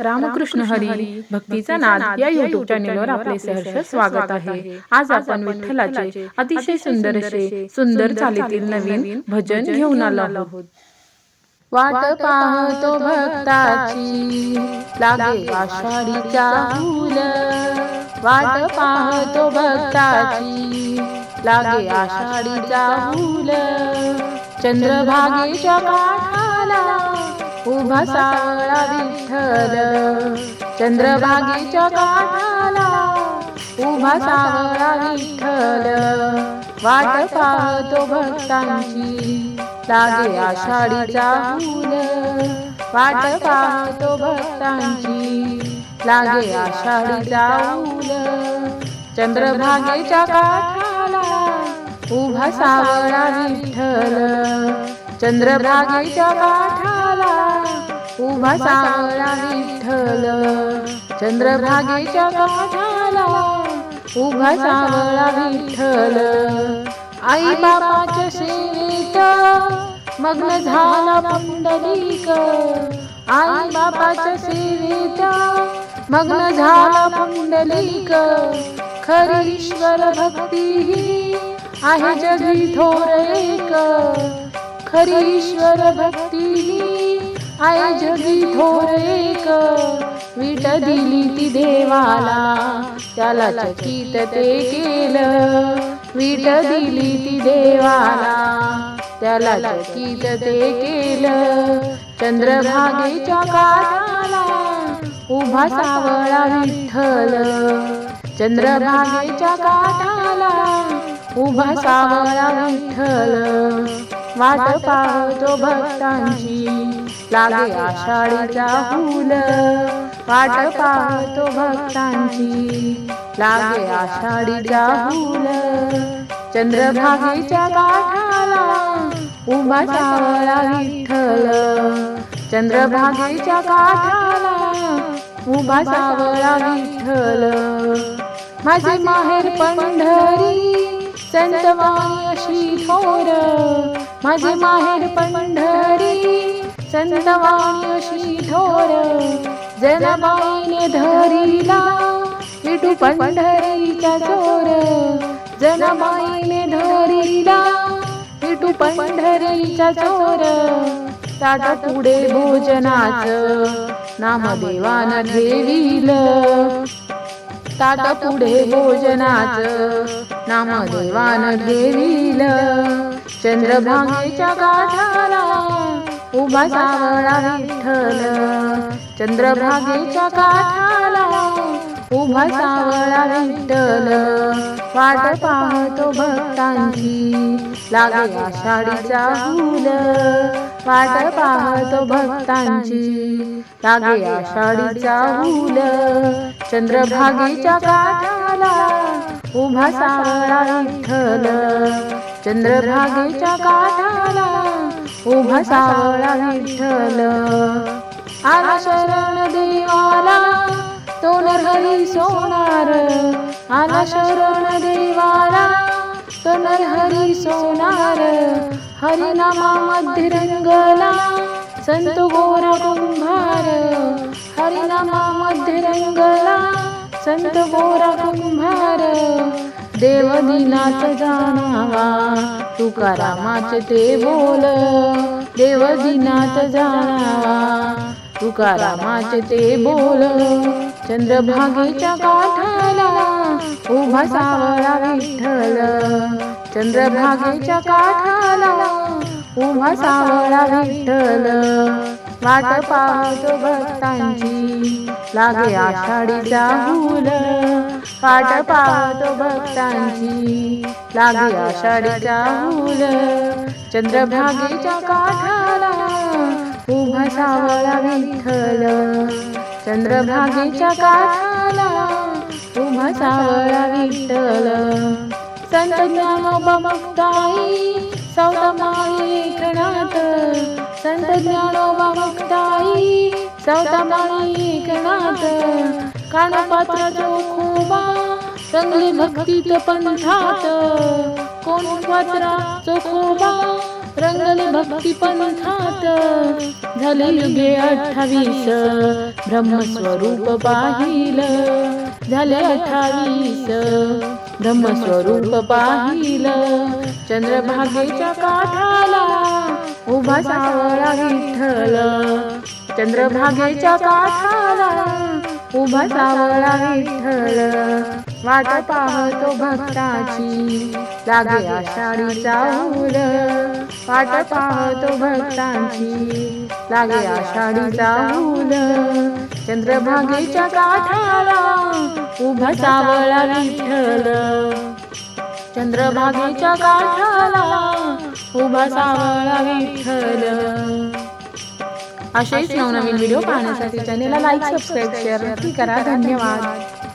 रामकृष्ण हरी भक्तीचा नाद या युट्यूब चॅनेलवर आपले सहर्ष स्वागत आहे. आज आपण विठ्ठलाचे अतिशय सुंदर असे सुंदर चालीतील नवीन भजन घेऊन आलो आहोत. वाट पाहतो भक्ताची. लागे आषाढीचा फूल. वाट पाहतो भक्ताची. लागे आषाढीचा फूल. चंद्रभागेच्या उभा सावळा विठ्ठल. चंद्रभागेच्या काठाला उभा सावळा विठ्ठल. वाट पाहतो भक्तांची लागे आषाढीचा फुल वाट पाहतो भक्तांची लागे आषाढीचा फुल चंद्रभागेच्या काठाला उभा सावळा विठ्ठल. चंद्रभागेच्या काठ उभा सावळा विठ्ठल. चंद्रभागेच्या काठाला उभा सावळा विठ्ठल. आई बापाच्या सेवेत मग्न झाला पुंडलिक. आई बापाच्या सेवेत मग्न झाला पुंडलिक. खरी ईश्वर भक्ती ही आहे जगी थोर एक. खरी ईश्वर भक्ती आय जगी थोर एक विट दिली ती देवाला. त्याला चकित ते केलं. विट दिली ती देवाला. त्याला चकित ते केलं. चंद्रभागेच्या काठाला उभा सावळा विठ्ठल. चंद्रभागेच्या काठाला उभा सावळा विठ्ठल. वाट पाहतो भक्तांची. लागे आषाढीचा फूल. वाट पाहतो भक्तांची. लागे आषाढीचा फूल. चंद्रभागेच्या काठाला उभा सावळा विठ्ठल. चंद्रभागेच्या काठाला उभा सावळा विठ्ठल. माझे माहेर पंढरी अशी थोर. माझे माहेर पंढरी संतवाणी अशी थोर जनाबाईने धरीला विठू पंढरीचा चोर जनाबाईने धरीला विठू पंढरीचा चोर ताट पुढे भोजनाच नामदेवान ठेवील. ताटा पुढे भोजनाच नामदेवान ठेवील. चंद्रभागेच्या गाठा उभा सावळा विठ्ठल चंद्रभागेच्या काठाला उभा सावळा विठ्ठल. वाट पाहतो भक्तांची लागे आषाढीचा फुल. वाट पाहतो भक्तांची लागे आषाढीचा फुल. चंद्रभागेच्या काठाला उभा सावळा विठ्ठल चंद्रभागेच्या काठाला उभा सावळा विठ्ठल। आला शरण देवाला तो नरहरी सोनार। आला शरण देवाला तो नरहरी सोनार। हरिनामामध्ये रंगला संत गोरा कुंभार। हरिनामामध्ये रंगला संत गोरा कुंभार। देव दिनाच जाणावा तुकारामाचे ते बोल. देव दिनात जाणावा तुकारामाचे ते बोल. चंद्रभागेच्या काठाला उभा सावळा विठ्ठल. चंद्रभागेच्या काठाला उभा सावळा विठ्ठल. वाट पाहतो भक्तांची. लागे आषाढीचा फूल. वाट पाहतो भक्तांची. लागे आषाढीचा फूल. चंद्रभागेच्या काठाला उभा सावळा विठ्ठल. चंद्रभागेच्या काठाला उभा सावळा विठ्ठल. संत ज्ञानोबा मुक्ताई सौतमाई एकनाथ। संत ज्ञानोबा मुक्ताई सौतमाई एकनाथ। कानपात्र चोखोबा रंगले भक्तीत पंथात। कोण पात्रा चोखोबा रंगले भक्ती पंथात। झाले युगे अठ्ठावीस ब्रह्मस्वरूप पाहिलं. झाले अठ्ठावीस धम्मस्वरूप पाहिलं. चंद्रभागेच्या काठाला उभा सावळा विठ्ठल. चंद्रभागेच्या काठाला उभा सावळा विठ्ठल. वाट पाहतो भक्ताची लागे आषाढीचा उल वाट पाहतो भक्तांची लागे आषाढीचा उल चंद्रभागेच्या काठाला उभा सावळा विठ्ठल. चंद्रभागेच्या काठाला उभा सावळा विठ्ठल. असेच नवनवीन व्हिडिओ पाहण्यासाठी चॅनेलला लाईक सबस्क्राईब शेअर नक्की करा. धन्यवाद.